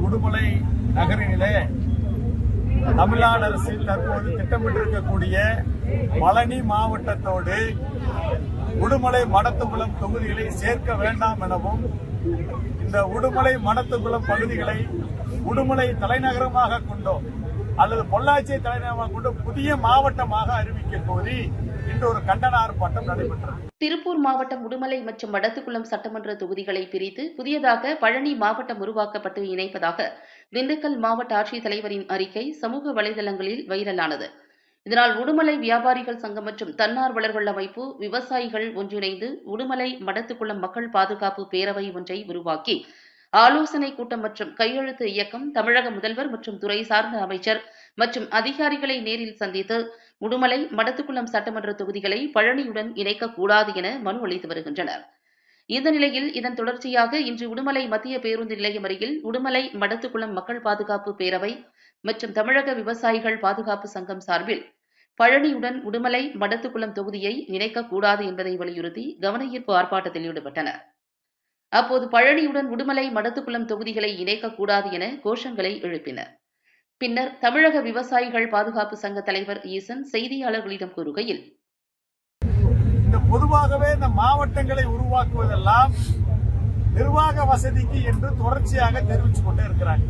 உடுமலை நகரினிலே தமிழ்நாடு அரசு தற்போது திட்டமிட்டிருக்கக்கூடிய பழனி மாவட்டத்தோடு உடுமலை மடத்துக்குளம் தொகுதிகளை சேர்க்க வேண்டாம் எனவும் இந்த உடுமலை மடத்துக்குளம் பகுதிகளை உடுமலை தலைநகரமாக கொண்டோ அல்லது பொள்ளாச்சியை தலைநகரமாக கொண்டு புதிய மாவட்டமாக அறிவிக்க கோரி இன்று ஒரு கண்டன ஆர்ப்பாட்டம் நடைபெற்றது. திருப்பூர் மாவட்டம் உடுமலை மற்றும் வடத்துக்குளம் சட்டமன்ற தொகுதிகளை பிரித்து புதியதாக பழனி மாவட்டம் உருவாக்கப்பட்டு இணைப்பதாக திண்டுக்கல் மாவட்ட ஆட்சித்தலைவரின் அறிக்கை சமூக வலைதளங்களில் வைரலானது. இதனால் உடுமலை வியாபாரிகள் சங்கம் மற்றும் தன்னார்வலர்கள் அமைப்பு விவசாயிகள் ஒன்றிணைந்து உடுமலை மடத்துக்குளம் மக்கள் பாதுகாப்பு பேரவை ஒன்றை உருவாக்கி ஆலோசனை கூட்டம் மற்றும் கையெழுத்து இயக்கம் தமிழக முதல்வர் மற்றும் துறை சார்ந்த அமைச்சர் மற்றும் அதிகாரிகளை நேரில் சந்தித்து உடுமலை மடத்துக்குளம் சட்டமன்ற தொகுதிகளை பழனியுடன் இணைக்கக்கூடாது என மனு அளித்து வருகின்றனர். இந்த நிலையில் இதன் தொடர்ச்சியாக இன்று உடுமலை மத்திய பேருந்து நிலையம் அருகில் உடுமலை மடத்துக்குளம் மக்கள் பாதுகாப்பு பேரவை மற்றும் தமிழக விவசாயிகள் பாதுகாப்பு சங்கம் சார்பில் பழனியுடன் உடுமலை மடத்துக்குளம் தொகுதியை இணைக்கக்கூடாது என்பதை வலியுறுத்தி கவனஈர்ப்பு ஆர்ப்பாட்டத்தில் ஈடுபட்டனர். அப்போது பழனியுடன் உடுமலை மடத்துக்குளம் தொகுதிகளை இணைக்கக்கூடாது என கோஷங்களை எழுப்பினர். பின்னர் தமிழக விவசாயிகள் பாதுகாப்பு சங்க தலைவர் ஈசன் செய்தியாளர்களிடம் கூறுகையில் இந்த பொதுவாகவே இந்த மாவட்டங்களை உருவாக்குவதெல்லாம் நிர்வாக வசதிக்கு என்று தொடர்ச்சியாக தெரிவிச்சு கொண்டே இருக்கிறாங்க.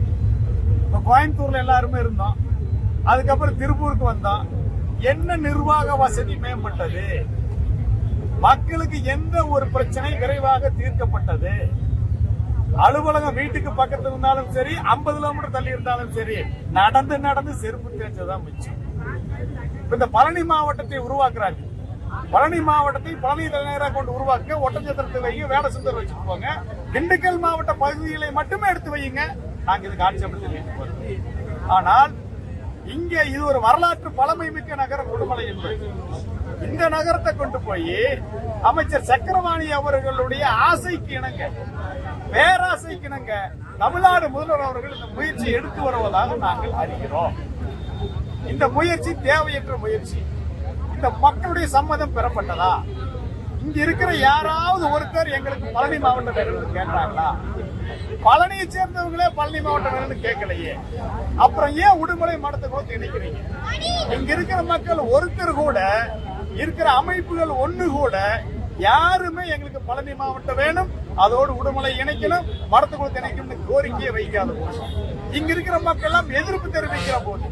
இப்ப கோயம்புத்தூர்ல எல்லாருமே இருந்தோம். அதுக்கப்புறம் திருப்பூருக்கு வந்தோம். என்ன நிர்வாக வசதி மேம்பட்டது? மக்களுக்கு எந்த ஒரு பிரச்சனை விரைவாக தீர்க்கப்பட்டது? அலுவலகம் வீட்டுக்கு பக்கத்துல இருந்தாலும் சரி ஐம்பது கிலோமீட்டர் தள்ளி இருந்தாலும் சரி நடந்து நடந்து செருப்பு தேய்ச்சதான் மிச்சம். இந்த பழனி மாவட்டத்தை உருவாக்குறாங்க. பழனி மாவட்டத்தை பழனி தலைநகராக கொண்டு உருவாக்க ஒட்டஞ்சத்திரத்தை வைங்க வேலை சுந்தர் வச்சுட்டு போங்க. திண்டுக்கல் மாவட்ட பகுதிகளை மட்டுமே எடுத்து வையுங்க. நாங்க இதுக்கு ஆட்சி அமைச்சு ஆனால் இங்க இது ஒரு வரலாற்று பழமை மிக்க நகரம் உடுமலை என்பது. இந்த நகரத்தை கொண்டு போய் அமைச்சர் சக்கரவாணி அவர்களுடைய ஆசைக்கு இணங்க பேராசைக்கிணங்க. தமிழ்நாடு முதல்வர் அவர்கள் இந்த முயற்சி எடுத்து வருவதாக நாங்கள் அறிகிறோம். இந்த முயற்சி தேவையற்ற முயற்சி. இந்த மக்களுடைய சம்மதம் பெறப்பட்டதா? இங்க இருக்கிற யாராவது ஒருத்தர் எங்களுக்கு பழனி மாவட்டம் வேணும்னு கேட்டாங்களா? பழனியை சேர்ந்தவங்களே பழனி மாவட்டம் வேணும்னு கேட்கலையே. அப்புறம் ஏன் உடுமலை மடத்தை கொடுத்து இணைக்கிறீங்க? இங்க இருக்கிற மக்கள் ஒருத்தர் கூட இருக்கிற அமைப்புகள் ஒண்ணு கூட யாருமே எங்களுக்கு பழனி மாவட்டம் வேணும். அதோடு உடுமலை இணைக்கணும். மடத்துக்குளத்தை இணைக்கணும்னு கோரிக்கையை வைக்காத போது. இங்க இருக்கிற மக்கள் எல்லாம் எதிர்ப்பு தெரிவிக்கிற போது.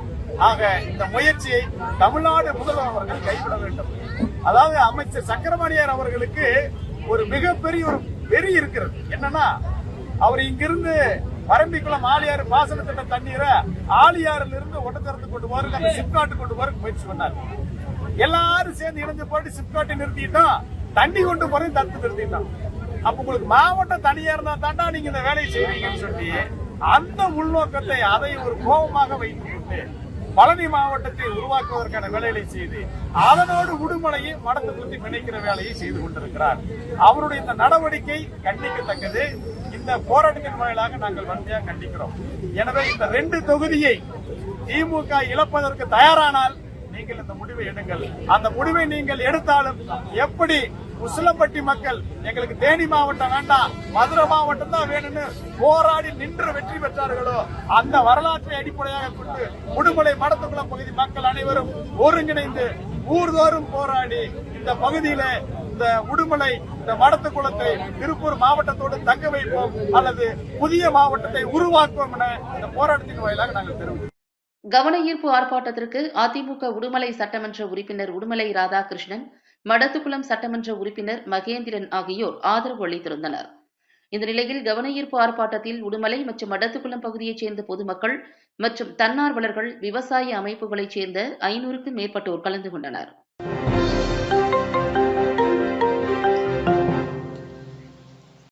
ஆக இந்த முயற்சியை தமிழ்நாடு முதல்வர் அவர்கள் கைவிட வேண்டும். அதாவது அமைச்சர் சக்கரமணியார் அவர்களுக்கு ஒரு மிகப்பெரிய ஒரு வெறி இருக்கிறது. என்னன்னா அவர் இங்கிருந்து பரம்பிக்குளம் ஆலியாறு பாசன திட்ட தண்ணீரை ஆலியாறுல இருந்து ஒட்டத்தரத்து கொண்டு போறதுக்கு அந்த சிப்காட்டு கொண்டு போறதுக்கு முயற்சி பண்ணார். எல்லாரும் சேர்ந்து இணைஞ்சு போட்டு சிப்காட்டை நிறுத்திட்டோம். தண்ணி கொண்டு போறதை தடுத்து நிறுத்திட்டான். அப்ப உங்களுக்கு மாவட்டம் தனியா இருந்தா தாண்டா நீங்க இந்த வேலையை செய்வீங்கன்னு சொல்லி அந்த உள்நோக்கத்தை அதை ஒரு கோபமாக வைத்துக் கொண்டு பழனி மாவட்டத்தை உருவாக்குவதற்கான வேலைகளை செய்து அதனோடு உடுமலையை மடத்து குத்தி பிணைக்கிற வேலையை செய்து கொண்டிருக்கிறார். அவருடைய இந்த நடவடிக்கை கண்டிக்கத்தக்கது. இந்த போராட்டத்தின் வாயிலாக நாங்கள் வன்மையாக கண்டிக்கிறோம். எனவே இந்த ரெண்டு தொகுதியை திமுக இழப்பதற்கு தயாரானால் நீங்கள் இந்த முடிவை எடுங்கள். அந்த முடிவை நீங்கள் எடுத்தாலும் எப்படி உசிலம்பட்டி மக்கள் எங்களுக்கு தேனி மாவட்டம் வேண்டாம் மதுரை மாவட்டம் தான் வேணும்னு போராடி நின்று வெற்றி பெற்றார்களோ அந்த வரலாற்றை அடிப்படையாக கொண்டு உடுமலை மடத்துக்குளம் பகுதி மக்கள் அனைவரும் ஒருங்கிணைந்து ஊர்தோறும் போராடி இந்த பகுதியில இந்த உடுமலை இந்த மடத்துக்குளத்தை திருப்பூர் மாவட்டத்தோடு தங்க வைப்போம் அல்லது புதிய மாவட்டத்தை உருவாக்குவோம் என இந்த போராட்டத்தின் வாயிலாக நாங்கள் தெரிவிக்கிறோம். கவன ஈர்ப்பு ஆர்ப்பாட்டத்திற்கு அதிமுக உடுமலை சட்டமன்ற உறுப்பினர் உடுமலை ராதாகிருஷ்ணன் மடத்துக்குளம் சட்டமன்ற உறுப்பினர் மகேந்திரன் ஆகியோர் ஆதரவு அளித்திருந்தனர். இந்த நிலையில் கவனஈர்ப்பு ஆர்ப்பாட்டத்தில் உடுமலை மற்றும் மடத்துக்குளம் பகுதியைச் சேர்ந்த பொதுமக்கள் மற்றும் தன்னார்வலர்கள் விவசாய அமைப்புகளைச் சேர்ந்த ஐநூறுக்கும் மேற்பட்டோர் கலந்து கொண்டனர்.